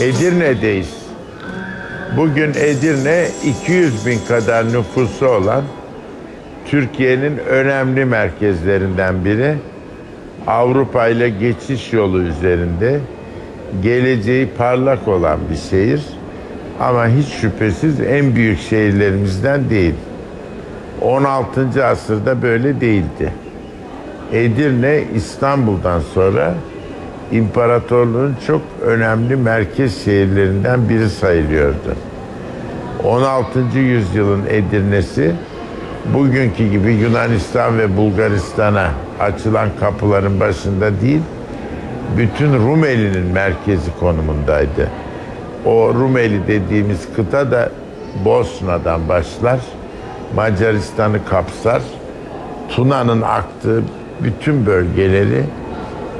Edirne'deyiz. Bugün Edirne 200 bin kadar nüfusu olan Türkiye'nin önemli merkezlerinden biri. Avrupa ile geçiş yolu üzerinde geleceği parlak olan bir şehir. Ama hiç şüphesiz en büyük şehirlerimizden değil. 16. asırda böyle değildi. Edirne İstanbul'dan sonra imparatorluğun çok önemli merkez şehirlerinden biri sayılıyordu. 16. yüzyılın Edirne'si bugünkü gibi Yunanistan ve Bulgaristan'a açılan kapıların başında değil, bütün Rumeli'nin merkezi konumundaydı. O Rumeli dediğimiz kıta da Bosna'dan başlar, Macaristan'ı kapsar, Tuna'nın aktığı bütün bölgeleri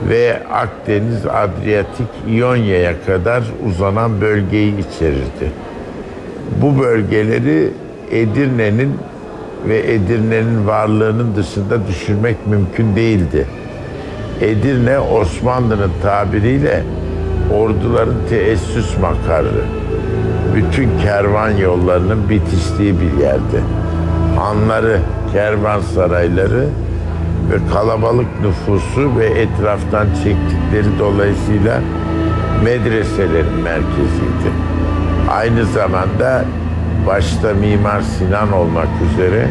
ve Akdeniz, Adriyatik, İonya'ya kadar uzanan bölgeyi içerirdi. Bu bölgeleri Edirne'nin ve Edirne'nin varlığının dışında düşürmek mümkün değildi. Edirne Osmanlı'nın tabiriyle orduların teessüs makarı. Bütün kervan yollarının bitiştiği bir yerdi. Hanları, kervansarayları ve kalabalık nüfusu ve etraftan çektikleri dolayısıyla medreselerin merkeziydi. Aynı zamanda başta Mimar Sinan olmak üzere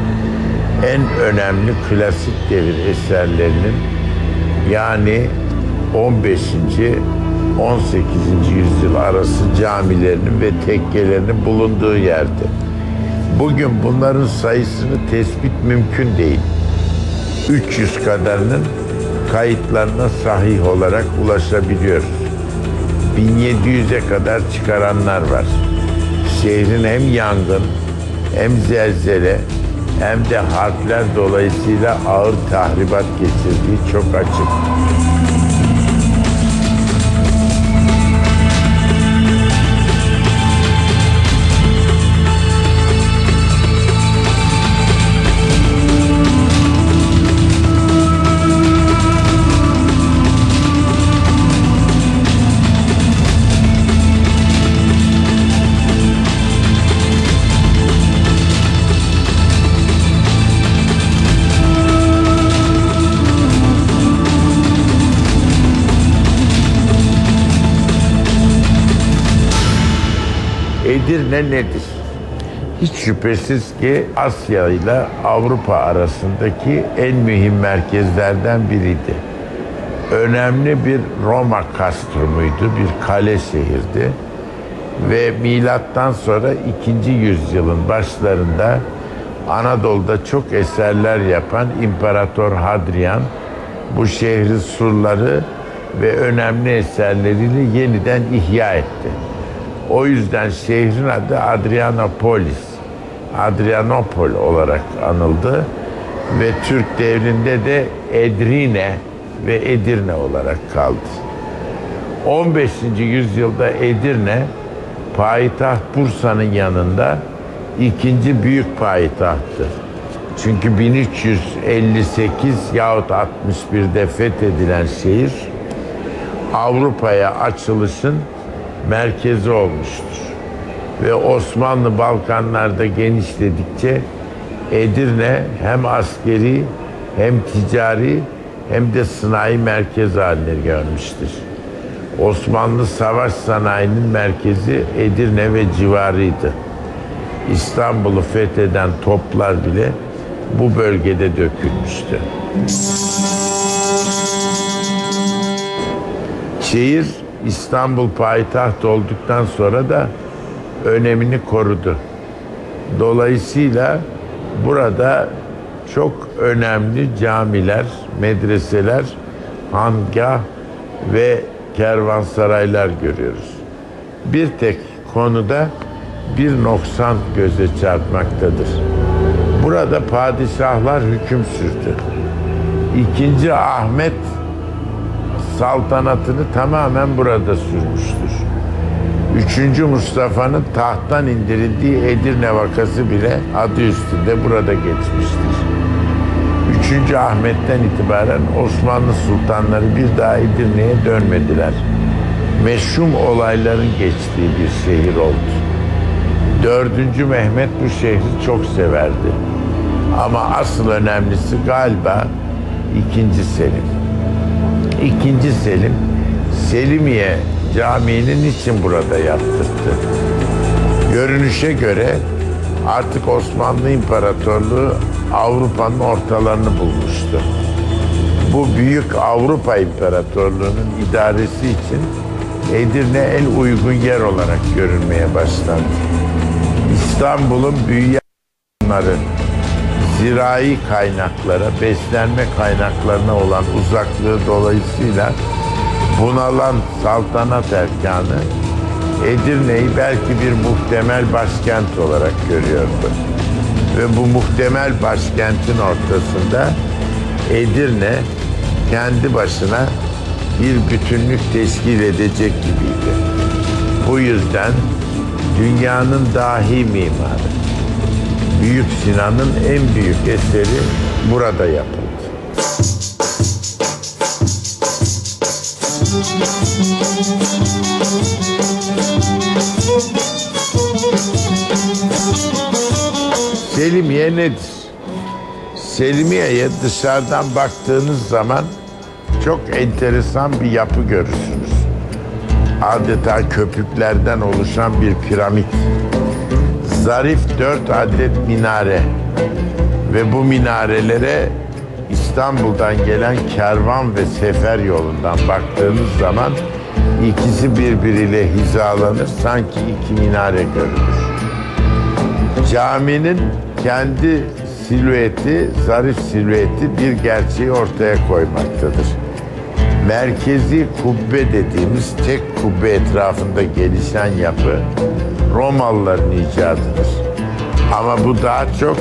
en önemli klasik devir eserlerinin yani 15. 18. yüzyıl arası camilerinin ve tekkelerinin bulunduğu yerdi. Bugün bunların sayısını tespit mümkün değil. 300 kadarının kayıtlarına sahih olarak ulaşabiliyoruz. 1700'e kadar çıkaranlar var. Şehrin hem yangın hem zelzele hem de harpler dolayısıyla ağır tahribat geçirdiği çok açık. Edirne nedir? Hiç şüphesiz ki Asya ile Avrupa arasındaki en mühim merkezlerden biriydi. Önemli bir Roma kastrumuydu, bir kale şehirdi. Ve milattan sonra 2. yüzyılın başlarında Anadolu'da çok eserler yapan İmparator Hadrian bu şehri surları ve önemli eserleriyle yeniden ihya etti. O yüzden şehrin adı Adrianopolis, Adrianopol olarak anıldı ve Türk devrinde de Edrine ve Edirne olarak kaldı. 15. yüzyılda Edirne payitaht Bursa'nın yanında ikinci büyük payitahttır. Çünkü 1358 yahut 61'de fethedilen şehir Avrupa'ya açılışın merkezi olmuştur. Ve Osmanlı Balkanlarda genişledikçe Edirne hem askeri hem ticari hem de sanayi merkezi haline gelmiştir. Osmanlı savaş sanayinin merkezi Edirne ve civarıydı. İstanbul'u fetheden toplar bile bu bölgede dökülmüştü. Şehir İstanbul payitaht olduktan sonra da önemini korudu. Dolayısıyla burada çok önemli camiler, medreseler, hangah ve kervansaraylar görüyoruz. Bir tek konuda bir noksan göze çarpmaktadır. Burada padişahlar hüküm sürdü. İkinci Ahmet saltanatını tamamen burada sürmüştür. Üçüncü Mustafa'nın tahttan indirildiği Edirne vakası bile adı üstünde burada geçmiştir. Üçüncü Ahmet'ten itibaren Osmanlı sultanları bir daha Edirne'ye dönmediler. Meşhum olayların geçtiği bir şehir oldu. Dördüncü Mehmet bu şehri çok severdi. Ama asıl önemlisi galiba ikinci Selim. İkinci Selim, Selimiye Camii'nin için burada yaptırdı. Görünüşe göre artık Osmanlı İmparatorluğu Avrupa'nın ortalarını bulmuştu. Bu büyük Avrupa İmparatorluğu'nun idaresi için Edirne en uygun yer olarak görünmeye başlandı. İstanbul'un büyüyenleri zirai kaynaklara, beslenme kaynaklarına olan uzaklığı dolayısıyla bunalan saltanat erkanı Edirne'yi belki bir muhtemel başkent olarak görüyordu. Ve bu muhtemel başkentin ortasında Edirne kendi başına bir bütünlük teşkil edecek gibiydi. Bu yüzden dünyanın dahi mimarı Büyük Sinan'ın en büyük eseri burada yapıldı. Selimiye nedir? Selimiye'ye dışarıdan baktığınız zaman çok enteresan bir yapı görürsünüz. Adeta köpüklerden oluşan bir piramit. Zarif dört adet minare ve bu minarelere İstanbul'dan gelen kervan ve sefer yolundan baktığınız zaman ikisi birbiriyle hizalanır sanki iki minare görünür. Caminin kendi silüeti, zarif silüeti bir gerçeği ortaya koymaktadır. Merkezi kubbe dediğimiz tek kubbe etrafında gelişen yapı Romalıların icadıdır. Ama bu daha çok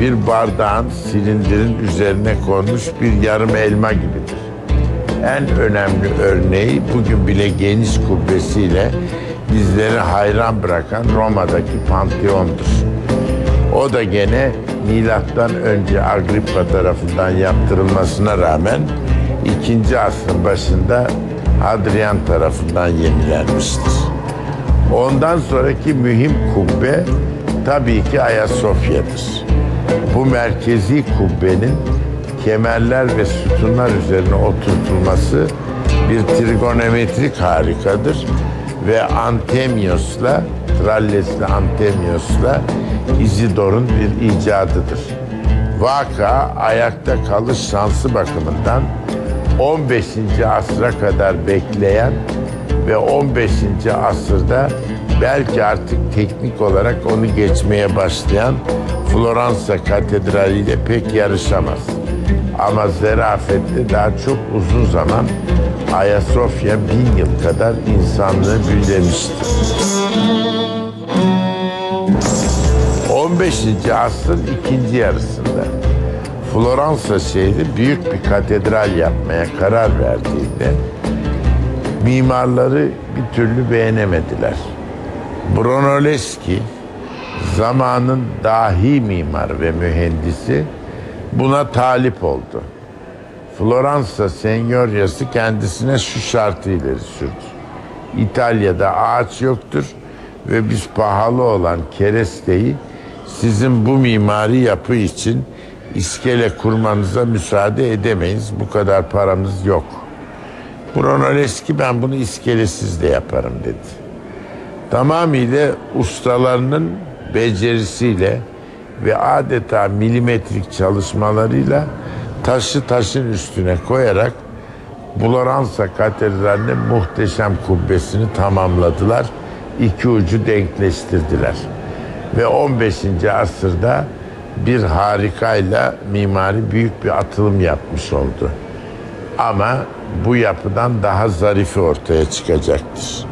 bir bardağın silindirin üzerine konmuş bir yarım elma gibidir. En önemli örneği bugün bile geniş kubbesiyle bizleri hayran bırakan Roma'daki Pantheon'dur. O da gene milattan önce Agrippa tarafından yaptırılmasına rağmen ikinci asrın başında Hadrian tarafından yenilenmiştir. Ondan sonraki mühim kubbe tabii ki Ayasofya'dır. Bu merkezi kubbenin kemerler ve sütunlar üzerine oturtulması bir trigonometrik harikadır ve Antemios'la Tralles'le Antemios'la Izidor'un bir icadıdır. Vaka ayakta kalış şansı bakımından 15. asra kadar bekleyen ve 15. asırda belki artık teknik olarak onu geçmeye başlayan Floransa Katedrali ile pek yarışamaz. Ama zerafette daha çok uzun zaman Ayasofya bin yıl kadar insanlığı büyülemiştir. 15. asrın ikinci yarısında Floransa şehri büyük bir katedral yapmaya karar verdiğinde mimarları bir türlü beğenemediler. Brunelleschi zamanın dahi mimar ve mühendisi buna talip oldu. Floransa senyoryası kendisine şu şartı ileri sürdü. İtalya'da ağaç yoktur ve biz pahalı olan keresteyi sizin bu mimari yapı için iskele kurmanıza müsaade edemeyiz. Bu kadar paramız yok. Brunelleschi ben bunu iskelesiz de yaparım dedi. Tamamıyla ustalarının becerisiyle ve adeta milimetrik çalışmalarıyla taşı taşın üstüne koyarak Floransa Katedrali'nin muhteşem kubbesini tamamladılar. İki ucu denkleştirdiler. Ve 15. asırda bir harikayla mimari büyük bir atılım yapmış oldu. Ama bu yapıdan daha zarifi ortaya çıkacaktır.